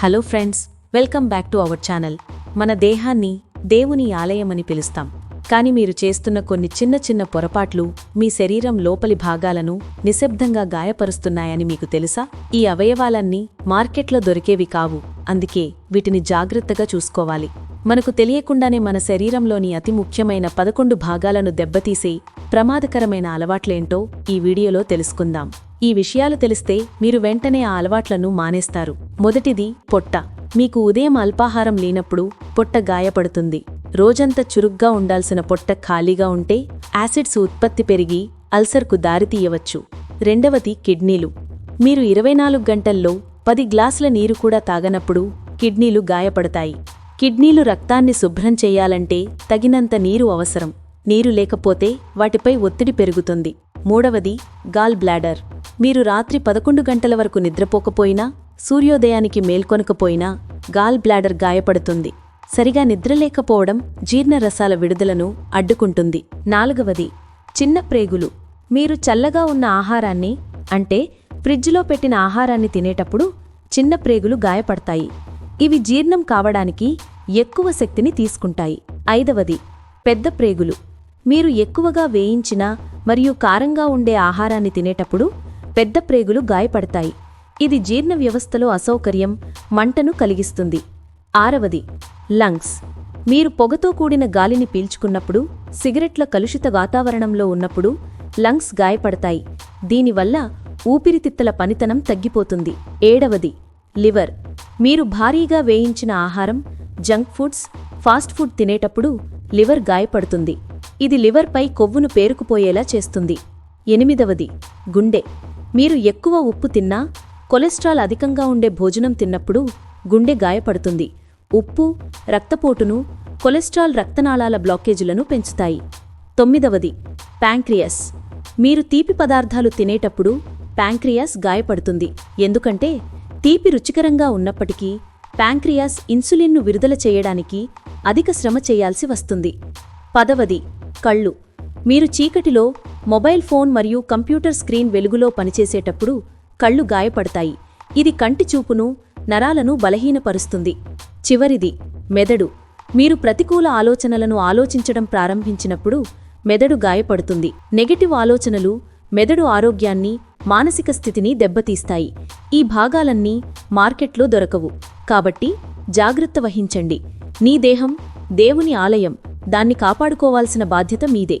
Hello friends welcome back to our channel. మన దేహాన్ని దేవుని ఆలయమని పిలుస్తాం. కానీ మీరు చేస్తున్న కొన్ని చిన్న చిన్న పొరపాట్లు మీ శరీరం లోపలి భాగాలను నిశ్శబ్దంగా గాయపరుస్తున్నాయని మీకు తెలుసా? ఈ అవయవాలన్నీ మార్కెట్లో దొరికేవి కావు. అందుకే వీటిని జాగ్రత్తగా చూసుకోవాలి. మనకు తెలియకుండానే మన శరీరంలోని అతి ముఖ్యమైన పదకొండు భాగాలను దెబ్బతీసే ప్రమాదకరమైన అలవాట్లేంటో ఈ వీడియోలో తెలుసుకుందాం. ఈ విషయాలు తెలిస్తే మీరు వెంటనే ఆ అలవాట్లను మానేస్తారు. మొదటిది పొట్ట. మీకు ఉదయం అల్పాహారం లేనప్పుడు పొట్ట గాయపడుతుంది. రోజంతా చురుగ్గా ఉండాల్సిన పొట్ట ఖాళీగా ఉంటే యాసిడ్స్ ఉత్పత్తి పెరిగి అల్సర్కు దారితీయవచ్చు. రెండవది కిడ్నీలు. మీరు ఇరవై నాలుగు గంటల్లో పది గ్లాసుల నీరు కూడా తాగనప్పుడు కిడ్నీలు గాయపడతాయి. కిడ్నీలు రక్తాన్ని శుభ్రం చేయాలంటే తగినంత నీరు అవసరం. నీరు లేకపోతే వాటిపై ఒత్తిడి పెరుగుతుంది. మూడవది గాల్ బ్లాడర్. మీరు రాత్రి పదకొండు గంటల వరకు నిద్రపోకపోయినా సూర్యోదయానికి మేల్కొనకపోయినా గాల్ బ్లాడర్ గాయపడుతుంది. సరిగా నిద్రలేకపోవడం జీర్ణరసాల విడుదలను అడ్డుకుంటుంది. నాలుగవది చిన్న ప్రేగులు. మీరు చల్లగా ఉన్న ఆహారాన్ని అంటే ఫ్రిడ్జ్లో పెట్టిన ఆహారాన్ని తినేటప్పుడు చిన్న ప్రేగులు గాయపడతాయి. ఇవి జీర్ణం కావడానికి ఎక్కువ శక్తిని తీసుకుంటాయి. ఐదవది పెద్ద ప్రేగులు. మీరు ఎక్కువగా వేయించిన మరియు కారంగా ఉండే ఆహారాన్ని తినేటప్పుడు పెద్ద ప్రేగులు గాయపడతాయి. ఇది జీర్ణ వ్యవస్థలో అసౌకర్యం మంటను కలిగిస్తుంది. ఆరవది లంగ్స్. మీరు పొగతో కూడిన గాలిని పీల్చుకున్నప్పుడు సిగరెట్ల కలుషిత వాతావరణంలో ఉన్నప్పుడు లంగ్స్ గాయపడతాయి. దీనివల్ల ఊపిరితిత్తుల పనితనం తగ్గిపోతుంది. ఏడవది లివర్. మీరు భారీగా వేయించిన ఆహారం జంక్ ఫుడ్స్ ఫాస్ట్ ఫుడ్ తినేటప్పుడు లివర్ గాయపడుతుంది. ఇది లివర్పై కొవ్వును పేరుకుపోయేలా చేస్తుంది. ఎనిమిదవది గుండె. మీరు ఎక్కువ ఉప్పు తిన్నా కొలెస్ట్రాల్ అధికంగా ఉండే భోజనం తిన్నప్పుడు గుండె గాయపడుతుంది. ఉప్పు రక్తపోటును కొలెస్ట్రాల్ రక్తనాళాల బ్లాకేజీలను పెంచుతాయి. తొమ్మిదవది ప్యాంక్రియాస్. మీరు తీపి పదార్థాలు తినేటప్పుడు ప్యాంక్రియాస్ గాయపడుతుంది. ఎందుకంటే తీపి రుచికరంగా ఉన్నప్పటికీ ప్యాంక్రియాస్ ఇన్సులిన్ను విడుదల చేయడానికి అధిక శ్రమ చేయాల్సి వస్తుంది. పదవది కళ్ళు. మీరు చీకటిలో మొబైల్ ఫోన్ మరియు కంప్యూటర్ స్క్రీన్ వెలుగులో పనిచేసేటప్పుడు కళ్ళు గాయపడతాయి. ఇది కంటి చూపును నరాలను బలహీనపరుస్తుంది. చివరిది మెదడు. మీరు ప్రతికూల ఆలోచనలను ఆలోచించడం ప్రారంభించినప్పుడు మెదడు గాయపడుతుంది. నెగటివ్ ఆలోచనలు మెదడు ఆరోగ్యాన్ని మానసిక స్థితిని దెబ్బతీస్తాయి. ఈ భాగాలన్నీ మార్కెట్లో దొరకవు. కాబట్టి జాగ్రత్త వహించండి. నీ దేహం దేవుని ఆలయం. దాన్ని కాపాడుకోవాల్సిన బాధ్యత మీదే.